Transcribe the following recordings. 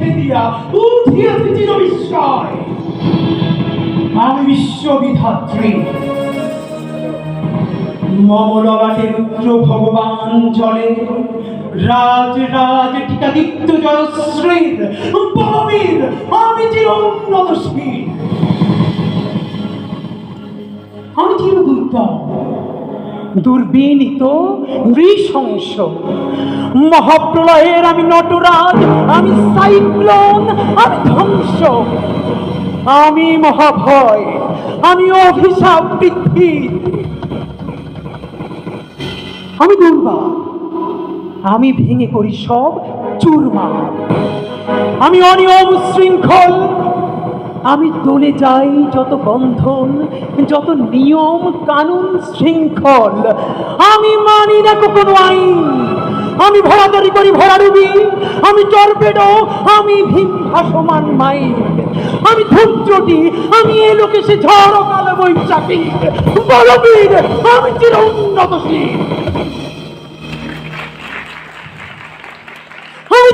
আরস ছেদিয়া উঠিয়াছে চির বিস্ময় আমি বিশ্ববিধাত্রী। মমললাটে রুদ্র ভগবান জলে রাজ রাজ, টিকাদিত্য জয়শ্রীর বলবীর আমি চির উন্নতশীল আমি চির দুর্দম দুর্বিনীত, নৃশংস মহাপ্রলয়ের আমি নটরাজ, আমি সাইক্লোন, আমি ধ্বংস। আমি মহাভয়, আমি অভিশাপ বৃদ্ধি। আমি দুর্বা আমি ভেঙে করি সব চুরমা আমি অনিয়ম শৃঙ্খল, আমি দলে যাই যত বন্ধন, যত নিয়ম কানুন শৃঙ্খল। আমি মানি না কোনো আইন। আমি ভরাদারি করি ভরাডুবি আমি টর্পেডো, আমি ভীম ভাসমান মাই আমি ধূর্যটি আমি এ লোকে সে ঝড় কালো বৈশাখী বলবীর আমি চির উন্নতশীল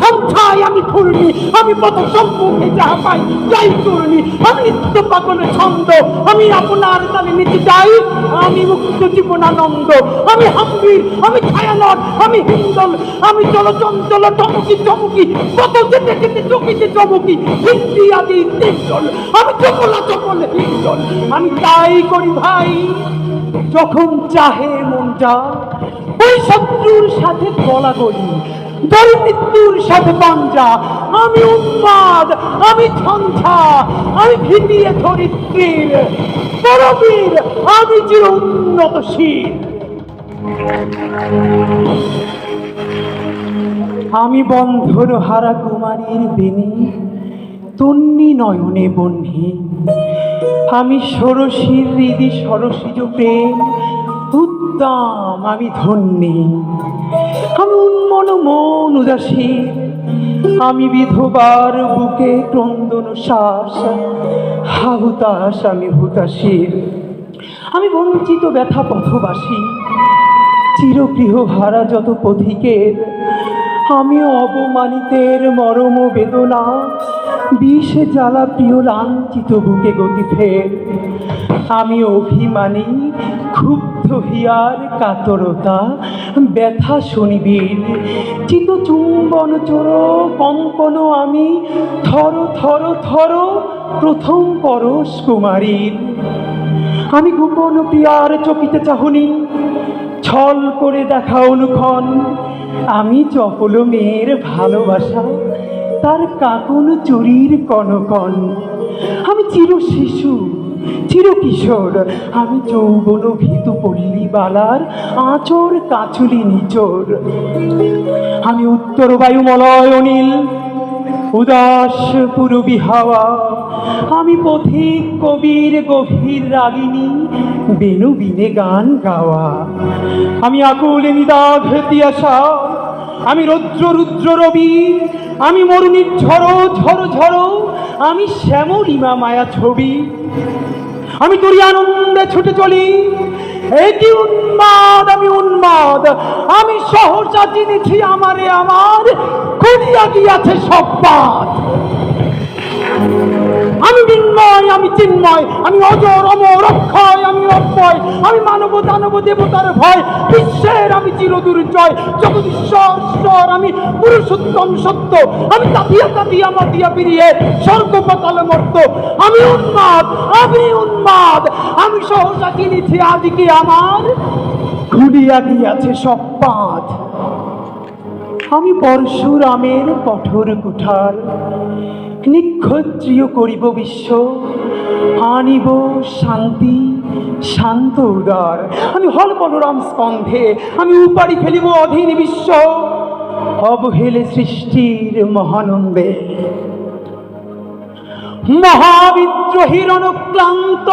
ছমছাই আমি ফুলনি আমি পথ সম্মুখে যাহা পাই যাই করনি আমি নিত্য পাগলে ছন্দ, আমি আপনার তালে নিতে যাই আমি মুক্ত জীবনানন্দ আমি হাম্বির, আমি ছায়ানট, আমি হিন্দল, আমি চলচঞ্চল চমকি চমকি, কত যেতে যেতে চকিতে চমকি, হিন্দি আদি তিনজল আমি চকলা চকল হিন্দল আমি তাই করি ভাই, যখন চাহে মনটা ওই শত্রুর সাথে গলা গলি দল মৃত্যুর সাথে পাঞ্জা আমি উন্মাদ, আমি ঝঞ্ঝা, আমি ভিতিয়ে ধরিত্রীর পরবীর, আমি চির আমি বন্ধন হারা কুমারীর বেনি, তন্নি নয়নে বহ্নি আমি ষোড়শীর হৃদি সরসিজ প্রেম উদ্দাম আমি ধন্যী। আমি উন্মন মন উদাসী। আমি বিধবার বুকে ক্রন্দন শ্বাস। হা হাহুতাস আমি হুতাশীর। আমি বঞ্চিত ব্যথা পথবাসী। চিরগৃহ হারা যত পথিকের। আমি অবমানিতের মরম বেদনা। বিষ জ্বালা প্রিয় লাঞ্ছিত বুকে গতি ফের আমি অভিমানী, ক্ষুব্ধ হিয়ার কাতরতা, ব্যথা শনিবীর। চিত চুম্বন চোর কঙ্কন আমি, থর থর থর, প্রথম পরশ কুমারীর। আমি গোপন প্রিয়ার চকিতে চাহনি, ছল করে দেখা অনুক্ষণ। আমি চপল মেয়ের ভালোবাসা তার কাকুন চুরির কনকন। আমি চির শিশু, চির কিশোর। আমি যৌবন ভীতু পল্লী বালার আঁচর কাচুলি নিচোর। আমি উত্তর বায়ুমলয় অনিল, উদাস পুরবী হাওয়া। আমি পথিক কবির গভীর রাগিনী, বেনু বিনে গান গাওয়া। আমি আকুল নিদাঘ তিয়াসা আমি রৌদ্র রুদ্র রবি, আমি মরুণীর ঝড়ো ঝড়ো ঝড়ো আমি শ্যামলিমা মায়া ছবি। আমি তোরই আনন্দে ছুটে চলি এটি উন্মাদ, আমি উন্মাদ। আমি সহসা চিনেছি আমারে আমার খুলিয়া গিয়াছে সব পাত আমি বিন্ময় আমি চিন্ময়। আমি অজর, অমর, অক্ষয়, আমি অক্ষয়। আমি মানব, দানব, দেবতার ভয়। বিশ্বের আমি চিরদুর্জয়। জগদীশ্বর ঈশ্বর আমি পুরুষোত্তম সত্য। আমি তাতিয়া তাতিয়া, মাতিয়া পিরিয়ে স্বর্গ মর্ত। আমি উন্মাদ আমি উন্মাদ। আমি সহসা চিনেছি আজকে আমার? খুলিয়া গিয়াছে সব পাঁচ। আমি পরশুরামের কঠোর কুঠার। নিক্ষত্রিয় করিব বিশ্ব, আনিব শান্তি, শান্ত উদার। আমি হল বলরাম স্কন্ধে, আমি উপাড়ি ফেলিব অধীন বিশ্ব। অবহেলে সৃষ্টির মহানন্দে। মহাবিদ্রোহীর অনুক্লান্ত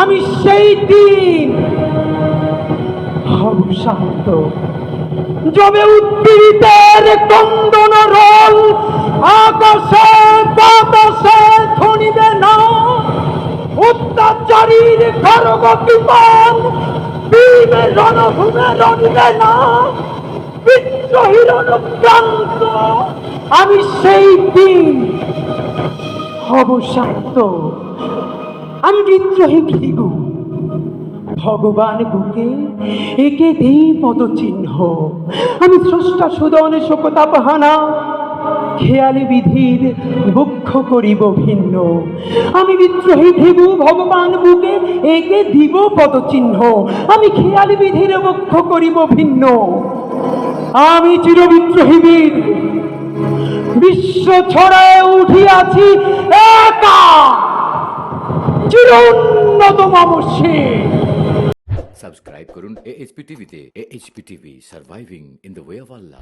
আমি সেই দিন হব শান্ত। যবে উদ্দীরিতের কন্দন রোল আকাশে বাতাসে ধ্বনিবে না অত্যাচারীর খরগ বিমান বীর রণভূমে রণিবে না বিদ্রোহীর অনুক্রান্ত আমি সেই দিন হব শান্ত। আমি বিদ্রোহী ভৃগু। ভগবান বুকে একে দেই পদচিহ্ন। আমি স্রষ্টা সুদন শোকতাপহানা। খেয়ালি বিধির বক্ষ করিব ভিন্ন। আমি বিদ্রোহী ভৃগু ভগবান বুকে একে দিব পদচিহ্ন। আমি খেয়ালি বিধির বক্ষ করিব ভিন্ন। আমি চিরবিদ্রোহী বীর। বিশ্ব ছড়ায় উঠিয়াছি একা। চির উন্নত মামসী সাবস্ক্রাইব করুন এএচপি টিভিতে AHP TV surviving in the way of Allah